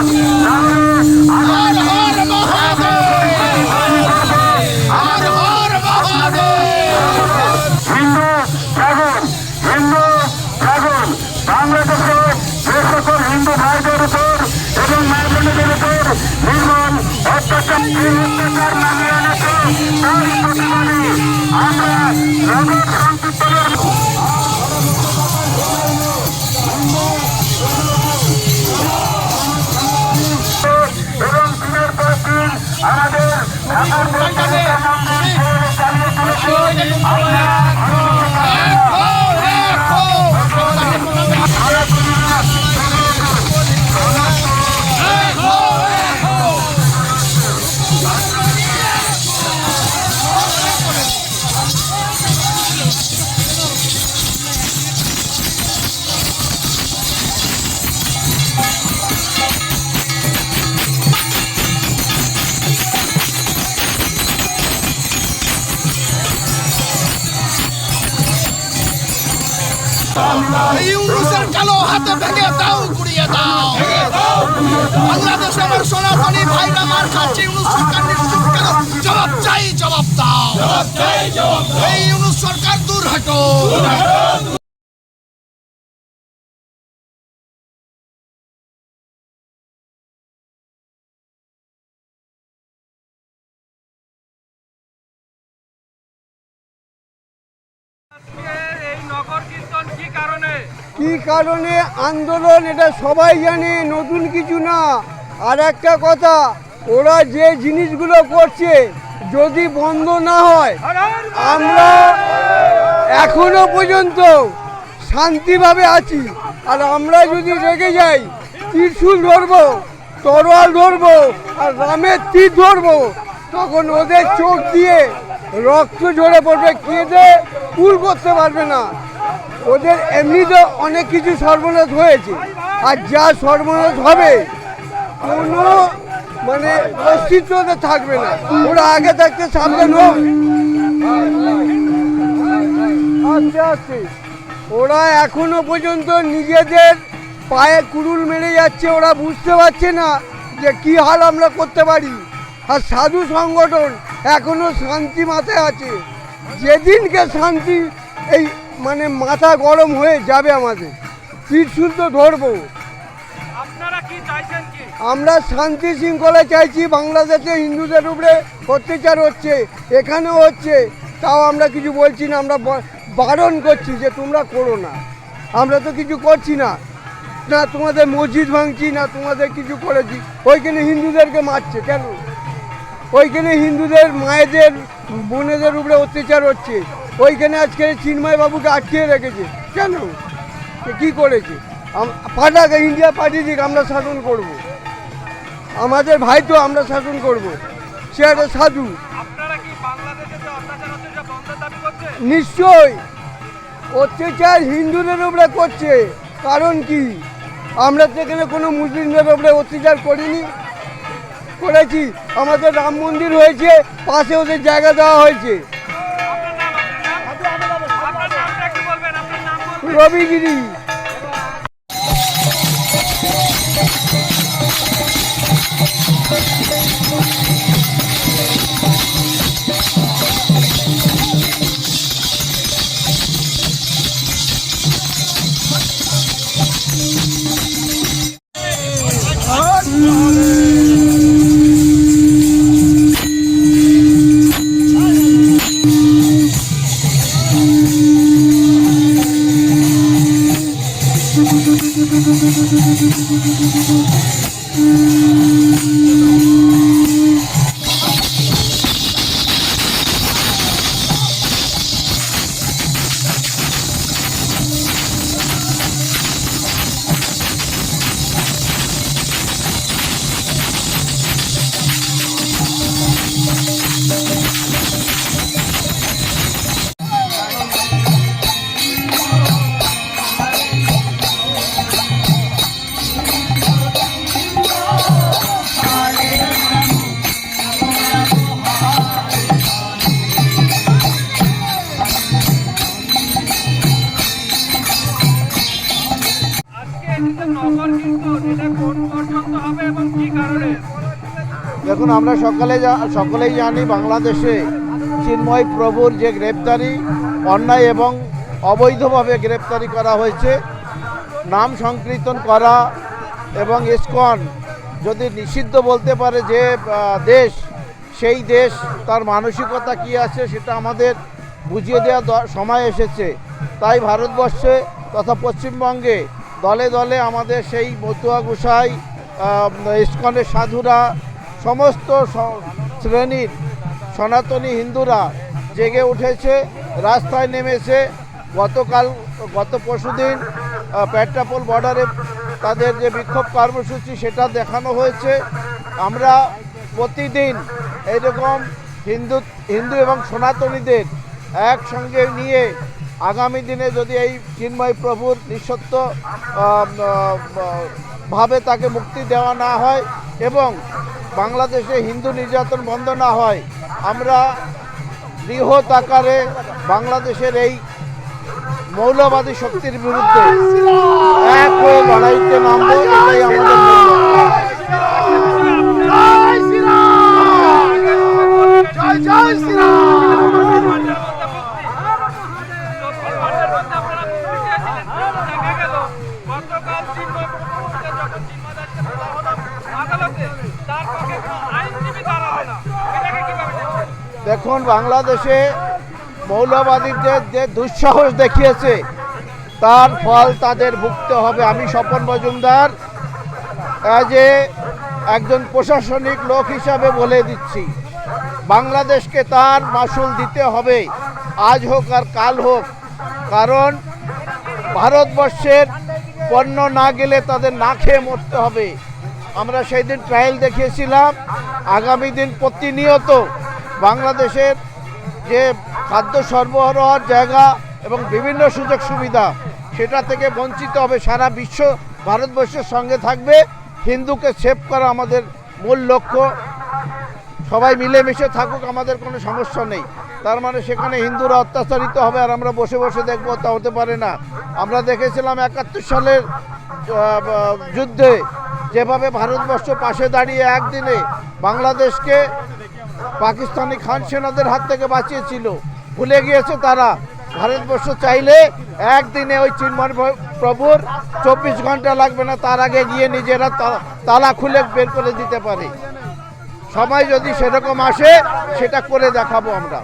Rock. ঢাকার ইউনুসের কালো হাতে ভেঙে দাও গুড়িয়ে দাও। বাংলাদেশ আমার সনাতনী ভাইরা মার খাচ্ছে ইউনুস সরকার নিশ্চুপ কেন? জবাব চাই জবাব দাও। এই ইউনুস সরকার দূর হটো। কি কারণে? কি কারণে আন্দোলন এটা সবাই জানে নতুন কিছু না। আর একটা কথা ওরা যে জিনিসগুলো করছে যদি বন্ধ না হয় আমরা এখনও পর্যন্ত শান্তিভাবে আছি। আর আমরা যদি রেগে যাই ত্রিশূল ধরবো তরোয়াল ধরবো আর রামের তীর ধরবো তখন ওদের চোখ দিয়ে রক্ত ঝরে পড়বে। কেঁদে কুল করতে পারবে না। ওদের এমনিতে অনেক কিছু সর্বনাশ হয়েছে। আর যা সর্বনাশ হবে, কোনো মানে অস্তিত্ব ওদের থাকবে না। ওরা আগে থাকতে সাবধান হোক ওরা এখনও পর্যন্ত নিজেদের পায়ে কুড়ুল মেরে যাচ্ছে, ওরা বুঝতে পারছে না যে কি হাল আমরা করতে পারি। আর সাধু সংগঠন এখনও শান্তি মাথায় আছে। যেদিনকে শান্তি এই মানে মাথা গরম হয়ে যাবে আমাদের। ত্রিশুল তো ধরবো। আমরা শান্তি শৃঙ্খলা চাইছি বাংলাদেশে হিন্দুদের উপরে অত্যাচার হচ্ছে এখানেও হচ্ছে। তাও আমরা কিছু বলছি না আমরা বারণ করছি যে তোমরা করো না। আমরা তো কিছু করছি না। না তোমাদের মসজিদ ভাঙছি না তোমাদের কিছু করেছি। ওইখানে হিন্দুদেরকে মারছে কেন? ওইখানে হিন্দুদের মায়েদের বোনেদের উপরে অত্যাচার হচ্ছে। ওইখানে আজকে চিন্ময় বাবুকে আটকিয়ে রেখেছে। কেন? কি করেছে? পাঠাক ইন্ডিয়া পাঠিয়ে দিক আমরা শাসন করব। আমাদের ভাই তো আমরা শাসন করব। সে একটা সাধু। নিশ্চয় অত্যাচার হিন্দুদের উপরে করছে। কারণ কি? আমরা তো এখানে কোনো মুসলিমদের উপরে অত্যাচার করিনি। করেছি। আমাদের রাম মন্দির হয়েছে পাশে ওদের জায়গা দেওয়া হয়েছে। রবিগিরি Thank you. Thank you. দেখুন, আমরা সকালে সকলেই জানি বাংলাদেশে চিন্ময় প্রভুর যে গ্রেপ্তারি, অন্যায় এবং অবৈধভাবে গ্রেপ্তারি করা হয়েছে। নাম সংকীর্তন করা এবং ইসকন যদি নিষিদ্ধ বলতে পারে যে দেশ, সেই দেশ, তার মানসিকতা কি আছে সেটা আমাদের বুঝিয়ে দেওয়া সময় এসেছে। তাই ভারতবর্ষে তথা পশ্চিমবঙ্গে দলে দলে আমাদের সেই মতুয়া গোসাই ইস্কনের সাধুরা, সমস্ত শ্রেণির সনাতনী হিন্দুরা জেগে উঠেছে, রাস্তায় নেমেছে। গতকাল, গত পরশুদিন পেট্রাপোল বর্ডারে তাদের যে বিক্ষোভ কর্মসূচি সেটা দেখানো হয়েছে। আমরা প্রতিদিন এইরকম হিন্দু হিন্দু এবং সনাতনীদের একসঙ্গে নিয়ে আগামী দিনে যদি এই চিন্ময় প্রভুর নিঃসত্ব ভাবে তাকে মুক্তি দেওয়া না হয় এবং বাংলাদেশে হিন্দু নির্যাতন বন্ধ না হয়, আমরা বৃহৎ আকারে বাংলাদেশের এই মৌলবাদী শক্তির বিরুদ্ধে এক হয়ে লড়াইতে নামবো, এটাই আমাদের দেখুন বাংলাদেশে মৌলবাদীদের যে দুঃসাহস দেখিয়েছে, তার ফল তাদের ভুগতে হবে। আমি স্বপন মজুমদার এ একজন প্রশাসনিক লোক হিসাবে বলে দিচ্ছি, বাংলাদেশকে তার মাসুল দিতে হবে, আজ হোক আর কাল হোক। কারণ ভারতবর্ষের পণ্য না গেলে তাদের না খেয়ে মরতে হবে। আমরা সেই দিন ট্রায়াল দেখিয়েছিলাম, আগামী দিন প্রতিনিয়ত বাংলাদেশের যে খাদ্য সরবরাহের জায়গা এবং বিভিন্ন সুযোগ সুবিধা, সেটা থেকে বঞ্চিত হবে সারা বিশ্ব, ভারতবর্ষের সঙ্গে থাকবে। হিন্দুকে সেভ করা আমাদের মূল লক্ষ্য। সবাই মিলেমিশে থাকুক, আমাদের কোনো সমস্যা নেই। তার মানে সেখানে হিন্দুরা অত্যাচারিত হবে আর আমরা বসে বসে দেখব, তা হতে পারে না। আমরা দেখেছিলাম একাত্তর সালের যুদ্ধে যেভাবে ভারতবর্ষ পাশে দাঁড়িয়ে একদিনে বাংলাদেশকে পাকিস্তানি খান সেনাদের হাত থেকে বাঁচিয়েছিল। ভুলে গিয়েছে তারা। ভারতবর্ষ চাইলে একদিনে ওই চিন্ময় প্র- প্রভুর চব্বিশ ঘণ্টা লাগবে না, তার আগে গিয়ে নিজেরা তালা খুলে বের করে দিতে পারে। সময় যদি সেরকম আসে, সেটা করে দেখাবো আমরা।